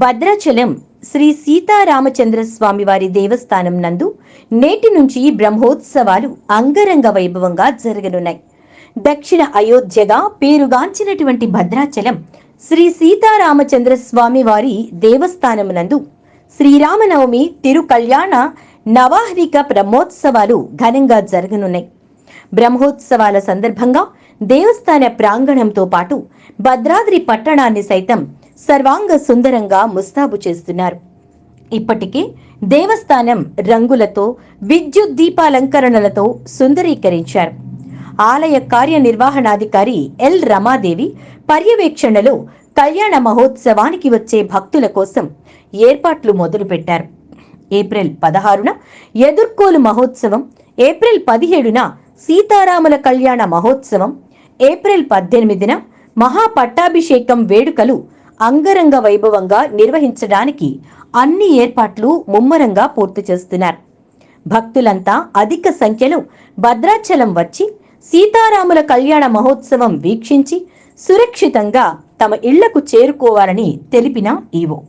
భద్రాచలం శ్రీ సీతారామచంద్ర స్వామివారి దేవస్థానం నందు నేటి నుంచి బ్రహ్మోత్సవాలు అంగరంగ వైభవంగా జరగనున్నాయి. దక్షిణ అయోధ్యగా పేరుగాంచినటువంటి భద్రాచలం శ్రీ సీతారామచంద్ర స్వామివారి దేవస్థానం నందు శ్రీరామనవమి తిరు కళ్యాణ నవాహరిక బ్రహ్మోత్సవాలు ఘనంగా జరగనున్నాయి. బ్రహ్మోత్సవాల సందర్భంగా దేవస్థాన ప్రాంగణంతో పాటు భద్రాద్రి పట్టణాన్ని సైతం సర్వాంగ సుందరంగా ముస్తాబు చేస్తున్నారు. ఇప్పటికే దేవస్థానం రంగులతో విద్యుత్ దీపాలంకరణలతో సుందరీకరించారు. ఆలయ కార్యనిర్వహణాధికారి ఎల్. రమాదేవి పర్యవేక్షణలో కళ్యాణ మహోత్సవానికి వచ్చే భక్తుల కోసం ఏర్పాట్లు మొదలుపెట్టారు. ఏప్రిల్ పదహారున ఎదుర్కోలు మహోత్సవం ఏప్రిల్ పదిహేడున సీతారాముల కళ్యాణ మహోత్సవం ఏప్రిల్ పద్దెనిమిదిన మహాపట్టాభిషేకం వేడుకలు అంగరంగ వైభవంగా నిర్వహించడానికి అన్ని ఏర్పాట్లు ముమ్మరంగా పూర్తి చేస్తున్నారు. భక్తులంతా అధిక సంఖ్యలో భద్రాచలం వచ్చి సీతారాముల కళ్యాణ మహోత్సవం వీక్షించి సురక్షితంగా తమ ఇళ్ళకు చేరుకోవాలని తెలిపిన ఈవో.